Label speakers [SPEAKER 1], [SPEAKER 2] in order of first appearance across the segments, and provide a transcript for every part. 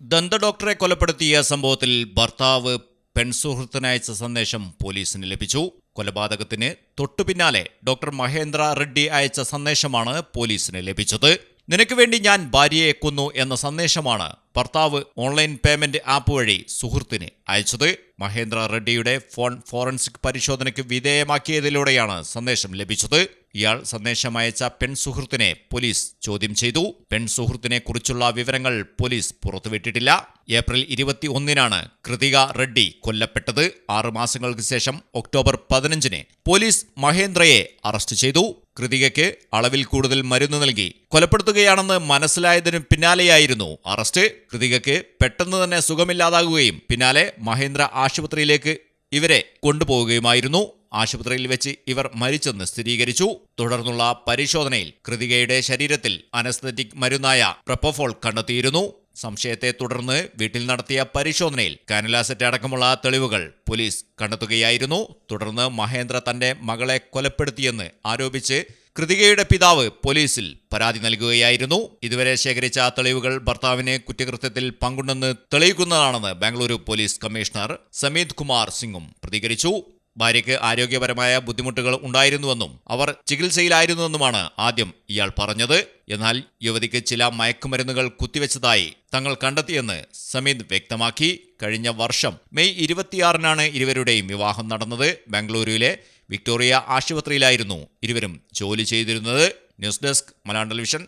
[SPEAKER 1] ദന്ത ഡോക്ടറെ കൊലപ്പെടുത്തിയ സംഭവത്തിൽ ഭർത്താവ് പെൺസുഹൃത്തിനയച്ച സന്ദേശം പോലീസിന് ലഭിച്ചു. കൊലപാതകത്തിന് തൊട്ടുപിന്നാലെ ഡോക്ടർ മഹേന്ദ്ര റെഡ്ഡി അയച്ച സന്ദേശമാണ് പോലീസിന് ലഭിച്ചത്. നിനക്ക് വേണ്ടി ഞാൻ ഭാര്യയെ കൊന്നു എന്ന സന്ദേശമാണ് ഭർത്താവ് ഓൺലൈൻ പേയ്മെന്റ് ആപ്പ് വഴി സുഹൃത്തിന് അയച്ചത്. മഹേന്ദ്ര റെഡ്ഡിയുടെ ഫോൺ ഫോറൻസിക് പരിശോധനയ്ക്ക് വിധേയമാക്കിയതിലൂടെയാണ് സന്ദേശം ലഭിച്ചത്. ഇയാൾ സന്ദേശം അയച്ച പെൺസുഹൃത്തിനെ പോലീസ് ചോദ്യം ചെയ്തു. പെൺസുഹൃത്തിനെ കുറിച്ചുള്ള വിവരങ്ങൾ പോലീസ് പുറത്തുവിട്ടിട്ടില്ല. ഏപ്രിൽ ഇരുപത്തി ഒന്നിനാണ് കൃതിക റെഡ്ഡി കൊല്ലപ്പെട്ടത്. ആറു മാസങ്ങൾക്ക് ശേഷം ഒക്ടോബർ പതിനഞ്ചിന് പോലീസ് മഹേന്ദ്രയെ അറസ്റ്റ് ചെയ്തു. കൃതികയ്ക്ക് അളവിൽ കൂടുതൽ മരുന്ന് നൽകി. കൊലപ്പെടുത്തുകയാണെന്ന് മനസ്സിലായതിനു പിന്നാലെയായിരുന്നു അറസ്റ്റ്. കൃതികയ്ക്ക് പെട്ടെന്ന് തന്നെ സുഖമില്ലാതാകുകയും പിന്നാലെ മഹേന്ദ്ര ആശുപത്രിയിലേക്ക് ഇവരെ കൊണ്ടുപോവുകയുമായിരുന്നു. ആശുപത്രിയിൽ വെച്ച് ഇവർ മരിച്ചെന്ന് സ്ഥിരീകരിച്ചു. തുടർന്നുള്ള പരിശോധനയിൽ കൃതികയുടെ ശരീരത്തിൽ അനസ്തറ്റിക് മരുന്നായ പ്രപ്പോഫോൾ കണ്ടെത്തിയിരുന്നു. സംശയത്തെ തുടർന്ന് വീട്ടിൽ നടത്തിയ പരിശോധനയിൽ കാനലാസെറ്റ് അടക്കമുള്ള തെളിവുകൾ പോലീസ് കണ്ടെത്തുകയായിരുന്നു. തുടർന്ന് മഹേന്ദ്ര തന്റെ മകളെ കൊലപ്പെടുത്തിയെന്ന് ആരോപിച്ച് കൃതികയുടെ പിതാവ് പോലീസിൽ പരാതി നൽകുകയായിരുന്നു. ഇതുവരെ ശേഖരിച്ച തെളിവുകൾ ഭർത്താവിന് കുറ്റകൃത്യത്തിൽ പങ്കുണ്ടെന്ന് തെളിയിക്കുന്നതാണെന്ന് ബാംഗ്ലൂരു പോലീസ് കമ്മീഷണർ സമീത് കുമാർ സിംഗും പ്രതികരിച്ചു. ഭാര്യയ്ക്ക് ആരോഗ്യപരമായ ബുദ്ധിമുട്ടുകൾ ഉണ്ടായിരുന്നുവെന്നും അവർ ചികിത്സയിലായിരുന്നുവെന്നുമാണ് ആദ്യം ഇയാൾ പറഞ്ഞത്. എന്നാൽ യുവതിക്ക് ചില മയക്കുമരുന്നുകൾ കുത്തിവെച്ചതായി തങ്ങൾ കണ്ടെത്തിയെന്ന് സമീത് വ്യക്തമാക്കി. കഴിഞ്ഞ വർഷം മെയ് ഇരുപത്തിയാറിനാണ് ഇരുവരുടെയും വിവാഹം നടന്നത്. ബംഗളൂരുവിലെ വിക്ടോറിയ ആശുപത്രിയിലായിരുന്നു ഇരുവരും ജോലി ചെയ്തിരുന്നത്. News desk Malayalam television.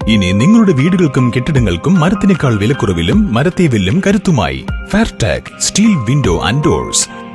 [SPEAKER 2] ഇനി നിങ്ങളുടെ വീടുകൾക്കും കെട്ടിടങ്ങൾക്കും മരത്തിനേക്കാൾ വിലക്കുറവിലും മരത്തെ വില്ലും കരുത്തുമായി. Fairtag steel window and doors